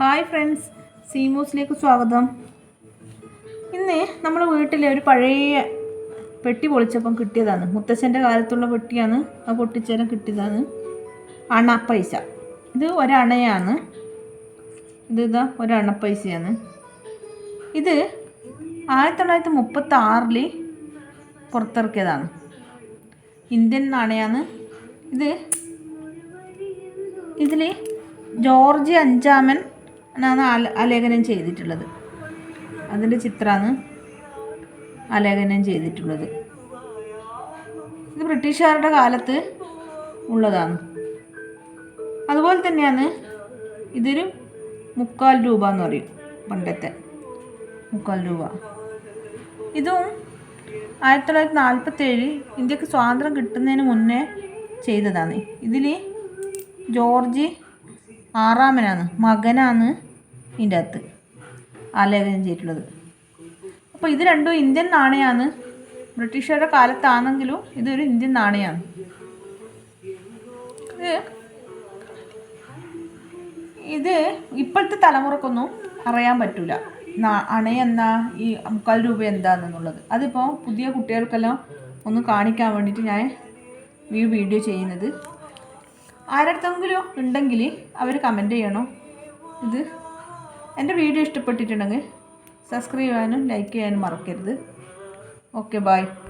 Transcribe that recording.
Hi friends സീമൂസിലേക്ക് സ്വാഗതം. ഇന്ന് നമ്മുടെ വീട്ടിലെ ഒരു പഴയ പെട്ടി പൊളിച്ചപ്പം കിട്ടിയതാണ്. മുത്തശ്ശന്റെ കാലത്തുള്ള പെട്ടിയാണ്. ആ പൊട്ടിച്ചേരം കിട്ടിയതാണ്. അണ പൈസ. ഇത് ഒരണയാണ്. ഇത് ഇതാ ഒരണ പൈസയാണ്. ഇത് ആയിരത്തി തൊള്ളായിരത്തി മുപ്പത്തി ആറിൽ പുറത്തിറക്കിയതാണ്. ഇന്ത്യൻ നാണയാണ്. ഇത് ഇതിൽ ജോർജ് അഞ്ചാമൻ ആണ് ആല- ആലേഖനം ചെയ്തിട്ടുള്ളത്. അതിന്റെ ചിത്രമാണ് ആലേഖനം ചെയ്തിട്ടുള്ളത്. ഇത് ബ്രിട്ടീഷുകാരുടെ കാലത്ത് ഉള്ളതാണ്. അതുപോലെ തന്നെയാണ് ഇതൊരു മുക്കാൽ രൂപ എന്ന് പറയും പണ്ടത്തെ മുക്കാൽ രൂപ. ഇതും ആയിരത്തി തൊള്ളായിരത്തി നാൽപ്പത്തേഴ് ഇന്ത്യയ്ക്ക് സ്വാതന്ത്ര്യം കിട്ടുന്നതിന് മുന്നേ ചെയ്തതാണ്. ഇതിൽ ജോർജ് ആറാമനാണ്. മകനാണ് ഇതിന്റെ അകത്ത് ആലേഖനം ചെയ്തിട്ടുള്ളത്. അപ്പോൾ ഇത് രണ്ടും ഇന്ത്യൻ നാണയമാണ് ബ്രിട്ടീഷുകാരുടെ കാലത്താണെങ്കിലും ഇതൊരു ഇന്ത്യൻ നാണയമാണ് ഇത് ഇപ്പോഴത്തെ തലമുറക്കൊന്നും അറിയാൻ പറ്റില്ല അണയെന്നാ ഈ മുക്കാൽ രൂപ എന്താണെന്നുള്ളത്. അതിപ്പോൾ പുതിയ കുട്ടികൾക്കെല്ലാം ഒന്ന് കാണിക്കാൻ വേണ്ടിയിട്ട് ഞാൻ ഈ വീഡിയോ ചെയ്യുന്നത്. ആരടുത്തെങ്കിലും ഉണ്ടെങ്കിൽ അവർ കമന്റ് ചെയ്യണം. ഇത് എന്റെ വീഡിയോ ഇഷ്ടപ്പെട്ടിട്ടുണ്ടെങ്കിൽ സബ്സ്ക്രൈബ് ചെയ്യാനും ലൈക്ക് ചെയ്യാനും മറക്കരുത്. Okay bye